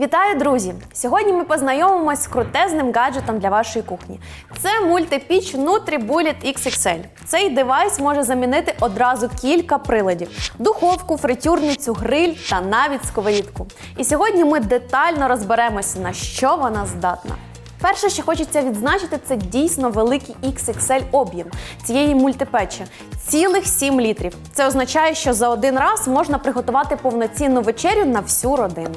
Вітаю, друзі! Сьогодні ми познайомимось з крутезним гаджетом для вашої кухні. Це мультипіч NutriBullet XXL. Цей девайс може замінити одразу кілька приладів: духовку, фритюрницю, гриль та навіть сковорідку. І сьогодні ми детально розберемося, на що вона здатна. Перше, що хочеться відзначити, це дійсно великий XXL об'єм цієї мультипечі цілих 7 літрів. Це означає, що за один раз можна приготувати повноцінну вечерю на всю родину.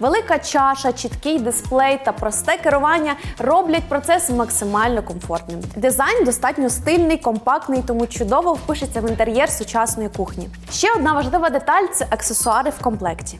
Велика чаша, чіткий дисплей та просте керування роблять процес максимально комфортним. Дизайн достатньо стильний, компактний, тому чудово впишеться в інтер'єр сучасної кухні. Ще одна важлива деталь це аксесуари в комплекті.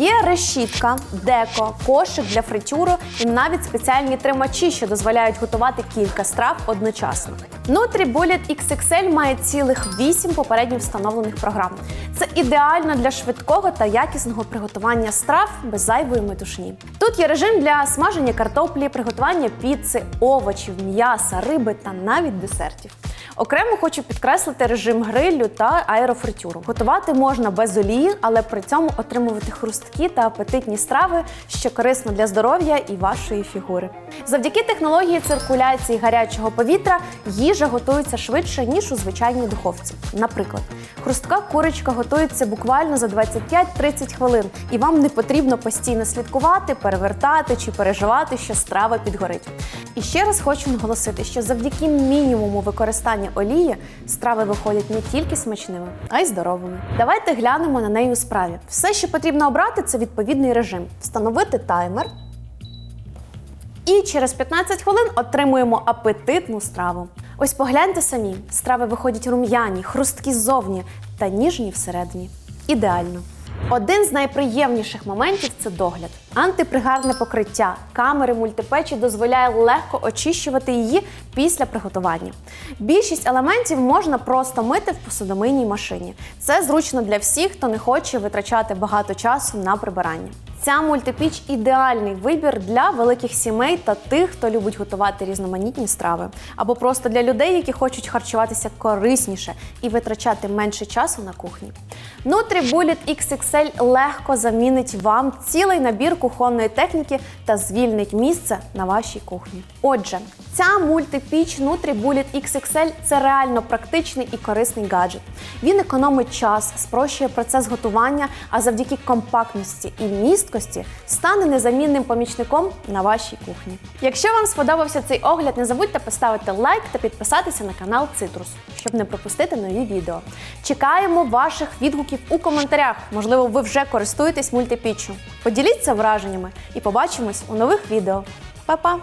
Є решітка, деко, кошик для фритюру і навіть спеціальні тримачі, що дозволяють готувати кілька страв одночасно. NutriBullet XXL має цілих 8 попередньо встановлених програм. Це ідеально для швидкого та якісного приготування страв без зайвої метушні. Тут є режим для смаження картоплі, приготування піци, овочів, м'яса, риби та навіть десертів. Окремо хочу підкреслити режим грилю та аерофритюру. Готувати можна без олії, але при цьому отримувати хрусткі та апетитні страви, що корисно для здоров'я і вашої фігури. Завдяки технології циркуляції гарячого повітря їжа готується швидше ніж у звичайній духовці. Наприклад, хрустка курочка готується буквально за 25-30 хвилин, і вам не потрібно постійно слідкувати, перевертати чи переживати, що страва підгорить. І ще раз хочу наголосити, що завдяки мінімуму використання олії страви виходять не тільки смачними, а й здоровими. Давайте глянемо на неї у справі. Все, що потрібно обрати, це відповідний режим: встановити таймер. І через 15 хвилин отримуємо апетитну страву. Ось погляньте самі, страви виходять рум'яні, хрусткі ззовні та ніжні всередині. Ідеально. Один з найприємніших моментів це догляд. Антипригарне покриття камери мультипечі дозволяє легко очищувати її після приготування. Більшість елементів можна просто мити в посудомийній машині. Це зручно для всіх, хто не хоче витрачати багато часу на прибирання. Ця мультипіч ідеальний вибір для великих сімей та тих, хто любить готувати різноманітні страви, або просто для людей, які хочуть харчуватися корисніше і витрачати менше часу на кухні. NutriBullet XXL легко замінить вам цілий набір кухонної техніки та звільнить місце на вашій кухні. Отже, ця мультипіч NutriBullet XXL – це реально практичний і корисний гаджет. Він економить час, спрощує процес готування, а завдяки компактності і місткості стане незамінним помічником на вашій кухні. Якщо вам сподобався цей огляд, не забудьте поставити лайк та підписатися на канал Цитрус, щоб не пропустити нові відео. Чекаємо ваших відгуків у коментарях. Можливо, ви вже користуєтесь мультипіччю. Поділіться враженнями і побачимось у нових відео. Па-па!